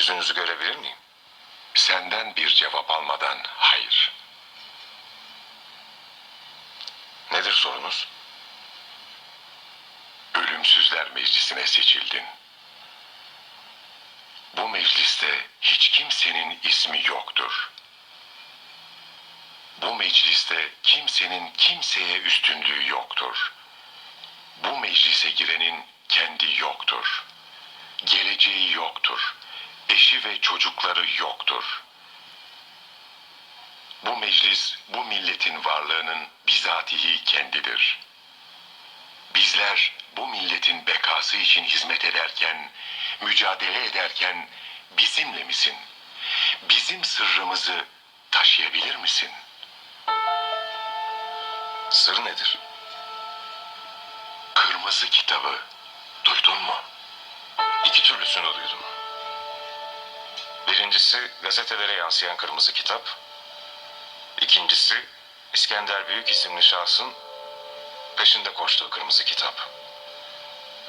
Yüzünüzü görebilir miyim? Senden bir cevap almadan hayır. Nedir sorunuz? Ölümsüzler Meclisi'ne seçildin. Bu mecliste hiç kimsenin ismi yoktur. Bu mecliste kimsenin kimseye üstünlüğü yoktur. Bu meclise girenin kendi yoktur. Geleceği yoktur. Eşi ve çocukları yoktur. Bu meclis bu milletin varlığının bizatihi kendidir. Bizler bu milletin bekası için hizmet ederken, mücadele ederken bizimle misin? Bizim sırrımızı taşıyabilir misin? Sır nedir? Kırmızı kitabı duydun mu? İki türlüsünü duydum. Birincisi gazetelere yansıyan kırmızı kitap. İkincisi İskender Büyük isimli şahsın peşinde koştuğu kırmızı kitap.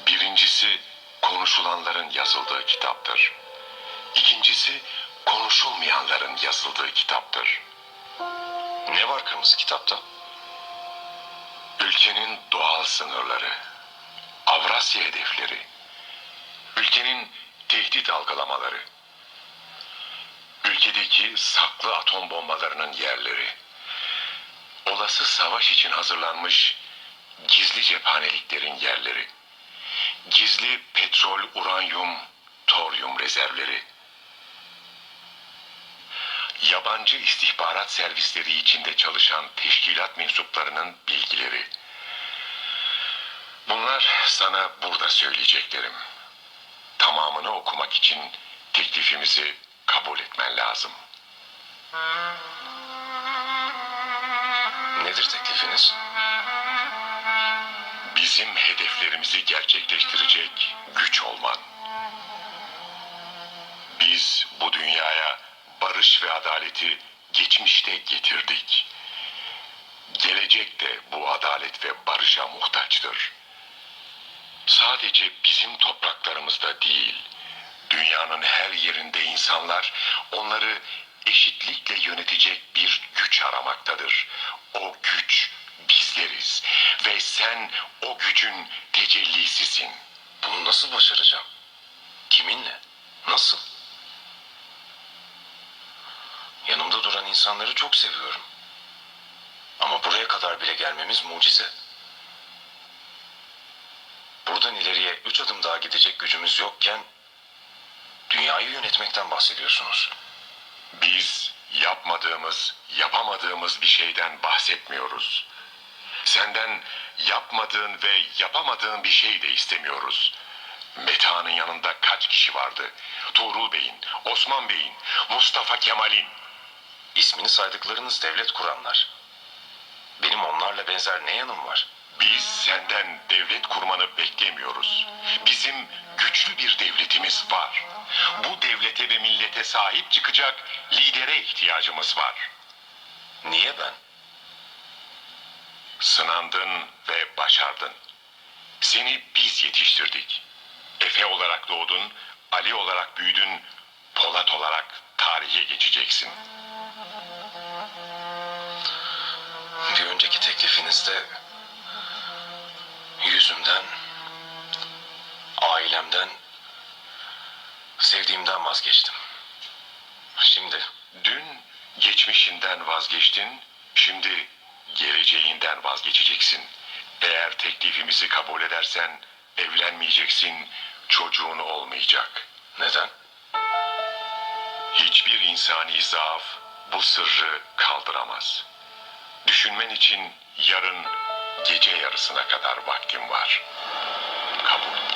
Birincisi konuşulanların yazıldığı kitaptır. İkincisi konuşulmayanların yazıldığı kitaptır. Ne var kırmızı kitapta? Ülkenin doğal sınırları, Avrasya hedefleri, ülkenin tehdit algılamaları, ülkedeki saklı atom bombalarının yerleri, olası savaş için hazırlanmış gizli cephaneliklerin yerleri, gizli petrol, uranyum, toryum rezervleri, yabancı istihbarat servisleri içinde çalışan teşkilat mensuplarının bilgileri. Bunlar sana burada söyleyeceklerim. Tamamını okumak için teklifimizi kabul etmen lazım. Nedir teklifiniz? Bizim hedeflerimizi gerçekleştirecek güç olman. Biz bu dünyaya barış ve adaleti geçmişte getirdik. Gelecek de bu adalet ve barışa muhtaçtır. Sadece bizim topraklarımızda değil, dünyanın her yerinde insanlar onları eşitlikle yönetecek bir güç aramaktadır. O güç bizleriz ve sen o gücün tecellisisin. Bunu nasıl başaracağım? Kiminle? Nasıl? Yanımda duran insanları çok seviyorum. Ama buraya kadar bile gelmemiz mucize. Buradan ileriye üç adım daha gidecek gücümüz yokken dünyayı yönetmekten bahsediyorsunuz. Biz yapmadığımız, yapamadığımız bir şeyden bahsetmiyoruz. Senden yapmadığın ve yapamadığın bir şey de istemiyoruz. Meta'nın yanında kaç kişi vardı? Tuğrul Bey'in, Osman Bey'in, Mustafa Kemal'in. İsmini saydıklarınız devlet kuranlar. Benim onlarla benzer ne yanım var? Biz senden devlet kurmanı beklemiyoruz. Bizim güçlü bir devletimiz var. Bu devlete ve millete sahip çıkacak lidere ihtiyacımız var. Niye ben? Sınandın ve başardın. Seni biz yetiştirdik. Efe olarak doğdun, Ali olarak büyüdün, Polat olarak tarihe geçeceksin. Bir önceki teklifinizde yüzümden, ailemden, sevdiğimden vazgeçtim. Şimdi Dün geçmişinden vazgeçtin, şimdi geleceğinden vazgeçeceksin. Eğer teklifimizi kabul edersen evlenmeyeceksin, çocuğun olmayacak. neden? Hiçbir insani zaaf bu sırrı kaldıramaz. Düşünmen için yarın Gece yarısına kadar vaktim var. Kabul